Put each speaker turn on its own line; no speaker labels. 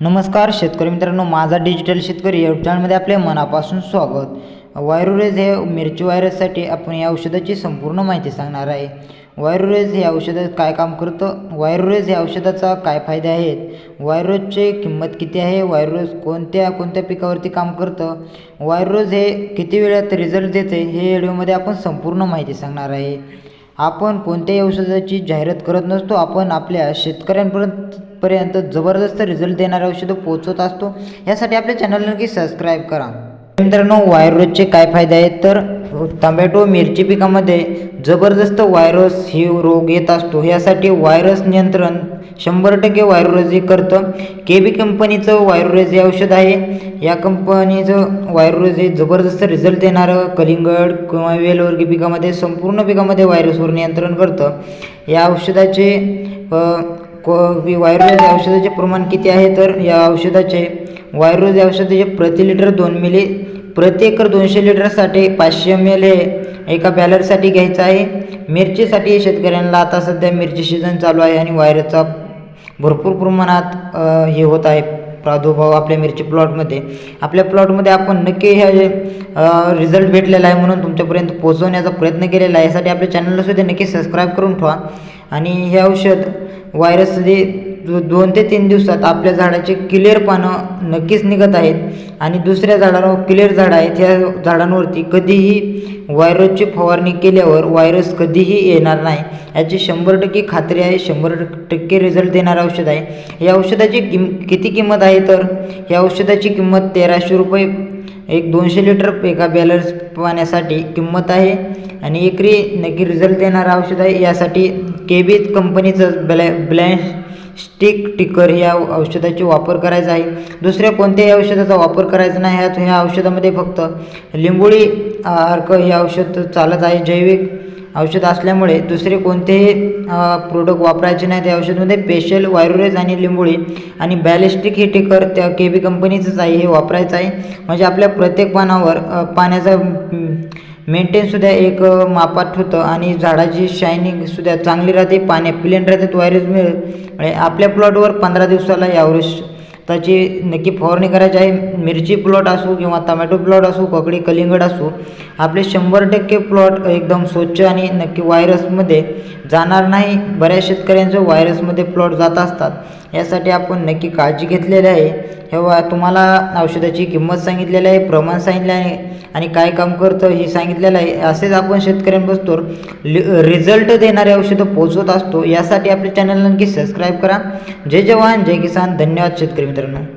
नमस्कार शेतकरी मित्रांनो माझा डिजिटल शेतकरी या चॅनलमध्ये आपले मनापासून स्वागत. वायरोरेज हे मिरची व्हायरससाठी आपण या औषधाची संपूर्ण माहिती सांगणार आहे. वायरोरेज हे औषध काय काम करतं? वायरोरेज या औषधाचा काय फायदे आहेत? वायरोजची किंमत किती आहे? वायरोज कोणत्या कोणत्या पिकावरती काम करतं? वायरोज हे किती वेळात रिझल्ट देते हे व्हिडिओमध्ये आपण संपूर्ण माहिती सांगणार आहे. आपण कोणत्याही औषधाची जाहिरात करत नसतो. आपण आपल्या शेतकऱ्यांपर्यंत पर्यंत जबरदस्त रिझल्ट देणारे औषधं पोहोचवत असतो. यासाठी आपल्या चॅनलला नक्की सबस्क्राईब करा. मित्रांनो व्हायरसचे काय फायदे आहेत? तर टोमॅटो मिरची पिकामध्ये जबरदस्त व्हायरस ही रोग येत असतो. यासाठी व्हायरस नियंत्रण शंभर टक्के व्हायरोज करतं. के बी कंपनीचं व्हायरोज हे औषध आहे. या कंपनीचं व्हायरस हे जबरदस्त रिझल्ट देणारं कलिंगड किंवा वेलवर्गी पिकामध्ये संपूर्ण पिकामध्ये व्हायरसवर नियंत्रण करतं. या औषधाचे व्हायरस को या औषधाचे प्रमाण किती आहे? तर या औषधाचे व्हायरस या औषधाचे प्रति लिटर दोन मिली प्रति एकर दोनशे लिटरसाठी पाचशे एम एल हे एका बॅलरसाठी घ्यायचं आहे. मिरचीसाठी शेतकऱ्यांना आता सध्या मिरची सीझन चालू आहे आणि व्हायरसचा भरपूर प्रमाणात हे होत आहे. प्रादुर्भाव आपल्या मिरची प्लॉटमध्ये. आपल्या प्लॉटमध्ये आपण नक्की हे रिझल्ट भेटलेला आहे म्हणून तुमच्यापर्यंत पोहोचवण्याचा प्रयत्न केलेला आहे. यासाठी आपल्या चॅनलला सुद्धा नक्की सबस्क्राईब करून ठेवा. आणि हे औषध व्हायरस जे दोन ते तीन दिवसात आपल्या झाडाचे क्लिअर पानं नक्कीच निघत आहेत. आणि दुसऱ्या झाडांवर क्लिअर झाड आहे त्या झाडांवरती कधीही व्हायरसची फवारणी केल्यावर व्हायरस कधीही येणार नाही. याची शंभर टक्के खात्री आहे. शंभर टक्के रिझल्ट देणारं औषध आहे. या औषधाची किम किती किंमत आहे तर? या औषधाची किंमत तेराशे रुपये एक दोनशे लिटर एका बॅलन्स पाण्यासाठी किंमत आहे. आणि एकरी नक्की रिझल्ट देणारं औषध आहे. यासाठी केबीज कंपनीचं ब्लॅ ब्लॅ स्टिक टिकर या औषधाचे वापर करायचा आहे. दुसऱ्या कोणत्याही औषधाचा वापर करायचा नाही ह्यात ह्या औषधामध्ये फक्त लिंबोळी अर्क हे औषध चालत आहे जैविक औषध असल्यामुळे दुसरे कोणतेही प्रोडक्ट वापरायचे नाही. त्या औषधामध्ये पेशल वायरोरेज आणि लिंबोळी आणि बॅलिस्टिक हे टिकर त्या के बी कंपनीचंच आहे हे वापरायचं आहे. म्हणजे आपल्या प्रत्येक पानावर पाण्याचा मेंटेनसुद्धा एक मापात होतं आणि झाडाची शायनिंगसुद्धा चांगली राहते पाण्या प्लेन राहते वायरस मिळ आणि आपल्या प्लॉटवर पंधरा दिवसाला यावर्ष त्याची नक्की फवारणी करायची आहे. मिरची प्लॉट असो किंवा टमॅटो प्लॉट असो ककडी कलिंगड असो आपले शंभर टक्के प्लॉट एकदम स्वच्छ आणि नक्की व्हायरसमध्ये जाणार नाही. बऱ्याच शेतकऱ्यांचं व्हायरसमध्ये प्लॉट जात असतात. यासाठी आपण नक्की काळजी घेतलेली आहे. हेव्हा तुम्हाला औषधाची किंमत सांगितलेली आहे प्रमाण सांगितलं आहे आणि काय काम करतं हे सांगितलेलं आहे. असेच आपण शेतकऱ्यांपासून लि रिझल्ट देणारे औषधं पोचवत असतो. यासाठी आपल्या चॅनलला नक्की सबस्क्राईब करा. जय जवान जय किसान. धन्यवाद शेतकरी मित्रांनो.